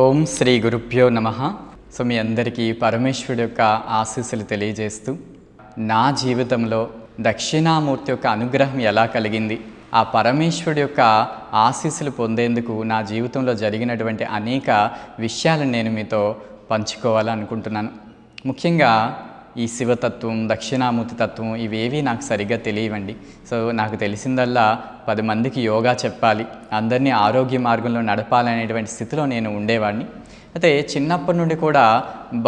ఓం శ్రీ గురుభ్యో నమ. సో మీ అందరికీ పరమేశ్వరుడు యొక్క ఆశీస్సులు తెలియజేస్తూ నా జీవితంలో దక్షిణామూర్తి యొక్క అనుగ్రహం ఎలా కలిగింది ఆ పరమేశ్వరుడు యొక్క ఆశీస్సులు పొందేందుకు నా జీవితంలో జరిగినటువంటి అనేక విషయాలను నేను మీతో పంచుకోవాలనుకుంటున్నాను. ముఖ్యంగా ఈ శివతత్వం దక్షిణామూర్తి తత్వం ఇవేవి నాకు సరిగ్గా తెలియవండి. సో నాకు తెలిసిందల్లా పది మందికి యోగా చెప్పాలి. అందరినీ ఆరోగ్య మార్గంలో నడపాలనేటువంటి స్థితిలో నేను ఉండేవాడిని. అయితే చిన్నప్పటి నుండి కూడా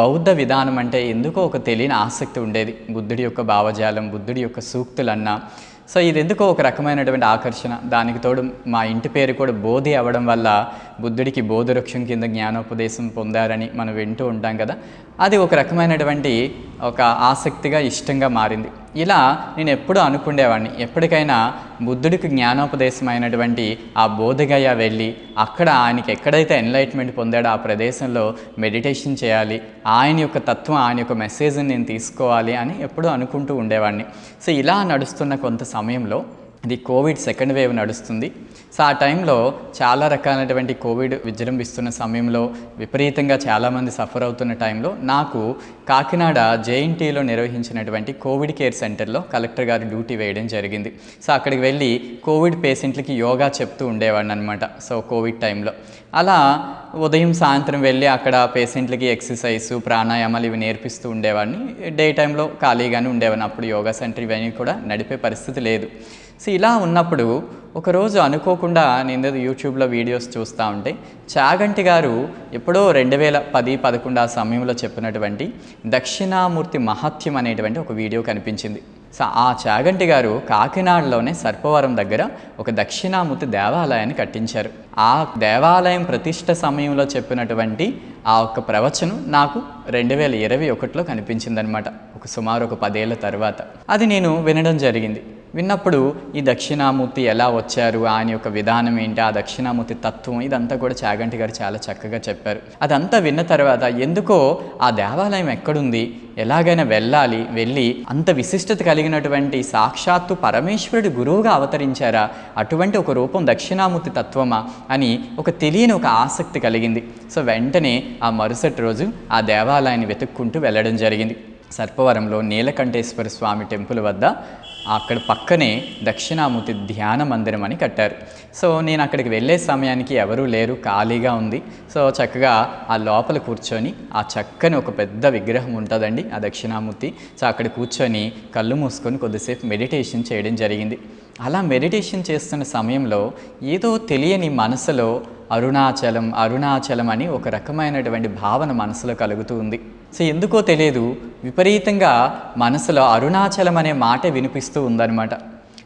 బౌద్ధ విధానం అంటే ఎందుకో ఒక తెలియని ఆసక్తి ఉండేది. బుద్ధుడి యొక్క భావజాలం బుద్ధుడి యొక్క సూక్తులన్నా సో ఇది ఎందుకో ఒక రకమైనటువంటి ఆకర్షణ. దానికి తోడు మా ఇంటి పేరు కూడా బోధి అవ్వడం వల్ల బుద్ధుడికి బోధవృక్షం కింద జ్ఞానోపదేశం పొందారని మనం వింటూ ఉంటాం కదా. అది ఒక రకమైనటువంటి ఒక ఆసక్తిగా ఇష్టంగా మారింది. ఇలా నేను ఎప్పుడూ అనుకుండేవాడిని ఎప్పటికైనా బుద్ధుడికి జ్ఞానోపదేశమైనటువంటి ఆ బోధగయ వెళ్ళి అక్కడ ఆయనకి ఎక్కడైతే ఎన్లైట్మెంట్ పొందాడో ఆ ప్రదేశంలో మెడిటేషన్ చేయాలి ఆయన యొక్క తత్వం ఆయన యొక్క మెసేజ్ని నేను తీసుకోవాలి అని ఎప్పుడూ అనుకుంటూ ఉండేవాడిని సో ఇలా నడుస్తున్న కొంత సమయంలో ఇది కోవిడ్ సెకండ్ వేవ్ నడుస్తుంది. సో ఆ టైంలో చాలా రకాలైనటువంటి కోవిడ్ విజృంభిస్తున్న సమయంలో విపరీతంగా చాలామంది సఫర్ అవుతున్న టైంలో నాకు కాకినాడ జేఎన్టీలో నిర్వహించినటువంటి కోవిడ్ కేర్ సెంటర్లో కలెక్టర్ గారు డ్యూటీ వేయడం జరిగింది. సో అక్కడికి వెళ్ళి కోవిడ్ పేషెంట్లకి యోగా చెప్తూ ఉండేవాడిని అనమాట సో కోవిడ్ టైంలో. అలా ఉదయం సాయంత్రం వెళ్ళి అక్కడ పేషెంట్లకి ఎక్సర్సైజ్ ప్రాణాయామాలు ఇవి నేర్పిస్తూ ఉండేవాడిని. డే టైంలో ఖాళీగానే ఉండేవాడిని. అప్పుడు యోగా సెంటర్ ఇవన్నీ కూడా నడిపే పరిస్థితి లేదు. సో ఇలా ఉన్నప్పుడు ఒకరోజు అనుకోకుండా నేను యూట్యూబ్లో వీడియోస్ చూస్తూ ఉంటే చాగంటి గారు ఎప్పుడో రెండు వేల పది పదకొండు ఆ సమయంలో చెప్పినటువంటి దక్షిణామూర్తి మహత్యం అనేటువంటి ఒక వీడియో కనిపించింది. సో ఆ చాగంటి గారు కాకినాడలోనే సర్పవరం దగ్గర ఒక దక్షిణామూర్తి దేవాలయాన్ని కట్టించారు. ఆ దేవాలయం ప్రతిష్ట సమయంలో చెప్పినటువంటి ఆ ఒక్క ప్రవచనం నాకు రెండు వేల ఇరవై ఒకటిలో కనిపించిందనమాట ఒక సుమారు ఒక పదేళ్ళ తర్వాత. అది నేను వినడం జరిగింది. విన్నప్పుడు ఈ దక్షిణామూర్తి ఎలా వచ్చారు ఆయన యొక్క విధానం ఏంటి ఆ దక్షిణామూర్తి తత్వం ఇదంతా కూడా చాగంటి గారు చాలా చక్కగా చెప్పారు. అదంతా విన్న తర్వాత ఎందుకో ఆ దేవాలయం ఎక్కడుంది ఎలాగైనా వెళ్ళాలి వెళ్ళి అంత విశిష్టత కలిగినటువంటి సాక్షాత్తు పరమేశ్వరుడు గురువుగా అవతరించారా అటువంటి ఒక రూపం దక్షిణామూర్తి తత్వమా అని ఒక తెలియని ఒక ఆసక్తి కలిగింది. సో వెంటనే ఆ మరుసటి రోజు ఆ దేవాలయాన్ని వెతుక్కుంటూ వెళ్ళడం జరిగింది. సర్పవరంలో నీలకంఠేశ్వర స్వామి టెంపుల్ వద్ద అక్కడ పక్కనే దక్షిణామూర్తి ధ్యాన మందిరం అని కట్టారు. సో నేను అక్కడికి వెళ్ళే సమయానికి ఎవరూ లేరు ఖాళీగా ఉంది. సో చక్కగా ఆ లోపల కూర్చొని ఆ చక్కని ఒక పెద్ద విగ్రహం ఉంటుందండి ఆ దక్షిణామూర్తి. సో అక్కడ కూర్చొని కళ్ళు మూసుకొని కొద్దిసేపు మెడిటేషన్ చేయడం జరిగింది. అలా మెడిటేషన్ చేస్తున్న సమయంలో ఏదో తెలియని మనసులో అరుణాచలం అరుణాచలం అని ఒక రకమైనటువంటి భావన మనసులో కలుగుతూ ఉంది. సో ఎందుకో తెలియదు విపరీతంగా మనసులో అరుణాచలం అనే మాట వినిపిస్తూ ఉందన్నమాట.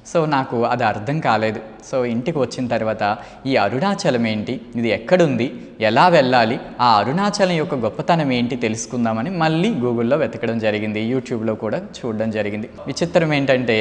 సో నాకు అది అర్థం కాలేదు. సో ఇంటికి వచ్చిన తర్వాత ఈ అరుణాచలం ఏంటి ఇది ఎక్కడుంది ఎలా వెళ్ళాలి ఆ అరుణాచలం యొక్క గొప్పతనం ఏంటి తెలుసుకుందామని మళ్ళీ గూగుల్లో వెతకడం జరిగింది యూట్యూబ్లో కూడా చూడడం జరిగింది. విచిత్రం ఏంటంటే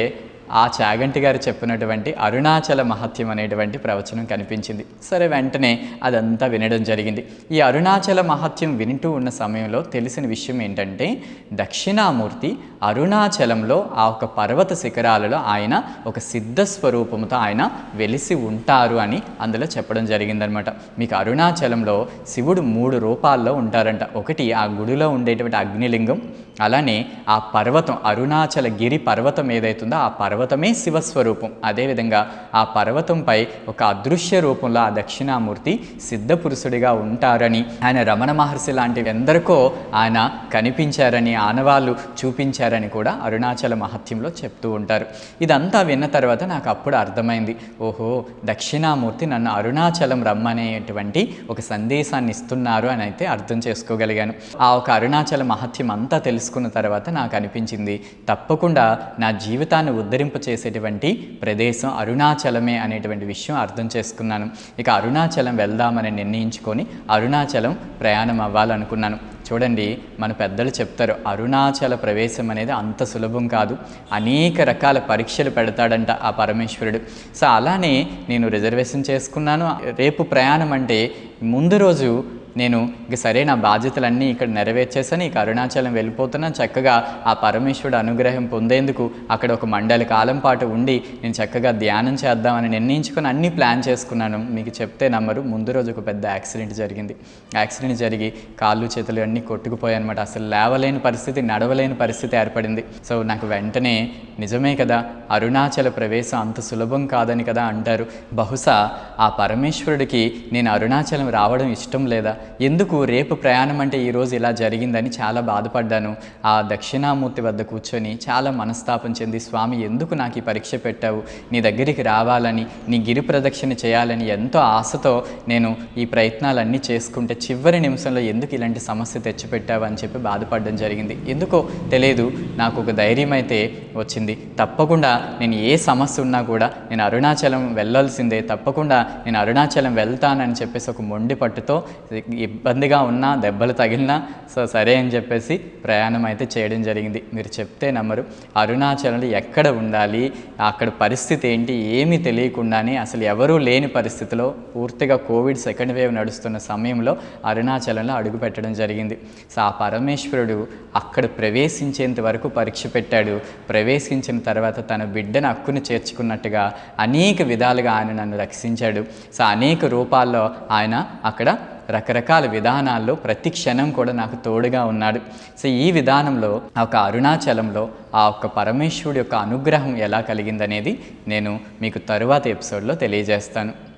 ఆ చాగంటి గారు చెప్పినటువంటి అరుణాచల మహత్యం అనేటువంటి ప్రవచనం కనిపించింది. సరే వెంటనే అదంతా వినడం జరిగింది. ఈ అరుణాచల మహత్యం వింటూ ఉన్న సమయంలో తెలిసిన విషయం ఏంటంటే దక్షిణామూర్తి అరుణాచలంలో ఆ ఒక పర్వత శిఖరాలలో ఆయన ఒక సిద్ధ స్వరూపంతో ఆయన వెలిసి ఉంటారు అని అందులో చెప్పడం జరిగిందనమాట. మీకు అరుణాచలంలో శివుడు మూడు రూపాల్లో ఉంటారంట. ఒకటి ఆ గుడిలో ఉండేటువంటి అగ్నిలింగం అలానే ఆ పర్వతం అరుణాచల గిరి పర్వతం ఏదైతుందో ఆ పర్వతం పర్వతమే శివస్వరూపం. అదేవిధంగా ఆ పర్వతంపై ఒక అదృశ్య రూపంలో ఆ దక్షిణామూర్తి సిద్ధపురుషుడిగా ఉంటారని ఆయన రమణ మహర్షి లాంటి ఎందరికో ఆయన కనిపించారని ఆనవాళ్ళు చూపించారని కూడా అరుణాచల మహత్యంలో చెప్తూ ఉంటారు. ఇదంతా విన్న తర్వాత నాకు అప్పుడు అర్థమైంది. ఓహో దక్షిణామూర్తి నన్ను అరుణాచలం రమ్మనేటువంటి ఒక సందేశాన్ని ఇస్తున్నారు అని అయితే అర్థం చేసుకోగలిగాను. ఆ ఒక అరుణాచల మహత్యం అంతా తెలుసుకున్న తర్వాత నాకు అనిపించింది తప్పకుండా నా జీవితాన్ని ఉద్ధరి విస్తరింపచేసేటువంటి ప్రదేశం అరుణాచలమే అనేటువంటి విషయం అర్థం చేసుకున్నాను. ఇక అరుణాచలం వెళ్దామని నిర్ణయించుకొని అరుణాచలం ప్రయాణం అవ్వాలనుకున్నాను. చూడండి మన పెద్దలు చెప్తారు అరుణాచల ప్రవేశం అనేది అంత సులభం కాదు. అనేక రకాల పరీక్షలు పెడతాడంట ఆ పరమేశ్వరుడు. సో అలానే నేను రిజర్వేషన్ చేసుకున్నాను. రేపు ప్రయాణం అంటే ముందు రోజు నేను ఇక సరే నా బాధ్యతలన్నీ ఇక్కడ నెరవేర్చేసని ఇక అరుణాచలం వెళ్ళిపోతున్నా. చక్కగా ఆ పరమేశ్వరుడు అనుగ్రహం పొందేందుకు అక్కడ ఒక మండలి కాలం పాటు ఉండి నేను చక్కగా ధ్యానం చేద్దామని నిర్ణయించుకొని అన్ని ప్లాన్ చేసుకున్నాను. మీకు చెప్తే నమ్మరు ముందు రోజు ఒక పెద్ద యాక్సిడెంట్ జరిగింది. యాక్సిడెంట్ జరిగి కాళ్ళు చేతులు అన్నీ కొట్టుకుపోయాయి అనమాట అసలు లేవలేని పరిస్థితి నడవలేని పరిస్థితి ఏర్పడింది. సో నాకు వెంటనే నిజమే కదా అరుణాచల ప్రవేశం అంత సులభం కాదని కదా అంటారు. బహుశా ఆ పరమేశ్వరుడికి నేను అరుణాచలం రావడం ఇష్టం లేదా? ఎందుకు రేపు ప్రయాణం అంటే ఈరోజు ఇలా జరిగిందని చాలా బాధపడ్డాను. ఆ దక్షిణామూర్తి వద్ద కూర్చొని చాలా మనస్తాపం చెంది స్వామి ఎందుకు నాకు ఈ పరీక్ష పెట్టావు? నీ దగ్గరికి రావాలని నీ గిరి ప్రదక్షిణ చేయాలని ఎంతో ఆశతో నేను ఈ ప్రయత్నాలన్నీ చేసుకుంటే చివరి నిమిషంలో ఎందుకు ఇలాంటి సమస్య తెచ్చిపెట్టావు? అని చెప్పి బాధపడడం జరిగింది. ఎందుకో తెలియదు నాకు ఒక ధైర్యం అయితే వచ్చింది. తప్పకుండా నేను ఏ సమస్య ఉన్నా కూడా నేను అరుణాచలం వెళ్ళాల్సిందే. తప్పకుండా నేను అరుణాచలం వెళ్తానని చెప్పేసి ఒక మొండి పట్టుతో ఇబ్బందిగా ఉన్నా దెబ్బలు తగిలినా సో సరే అని చెప్పేసి ప్రయాణం అయితే చేయడం జరిగింది. మీరు చెప్తే నమ్మరు. అరుణాచలంలో ఎక్కడ ఉండాలి? అక్కడ పరిస్థితి ఏంటి? ఏమీ తెలియకుండానే అసలు ఎవరూ లేని పరిస్థితిలో పూర్తిగా కోవిడ్ సెకండ్ వేవ్ నడుస్తున్న సమయంలో అరుణాచలంలో అడుగు పెట్టడం జరిగింది. సో ఆ పరమేశ్వరుడు అక్కడ ప్రవేశించేంత వరకు పరీక్ష పెట్టాడు. ప్రవేశించిన తర్వాత తన బిడ్డను హక్కును చేర్చుకున్నట్టుగా అనేక విధాలుగా ఆయన నన్ను రక్షించాడు. సో అనేక రూపాల్లో ఆయన అక్కడ రకరకాల విధానాల్లో ప్రతి క్షణం కూడా నాకు తోడుగా ఉన్నాడు. సో ఈ విధానంలో ఆ ఒక అరుణాచలంలో ఆ ఒక్క పరమేశ్వరుడు యొక్క అనుగ్రహం ఎలా కలిగిందనేది నేను మీకు తరువాత ఎపిసోడ్లో తెలియజేస్తాను.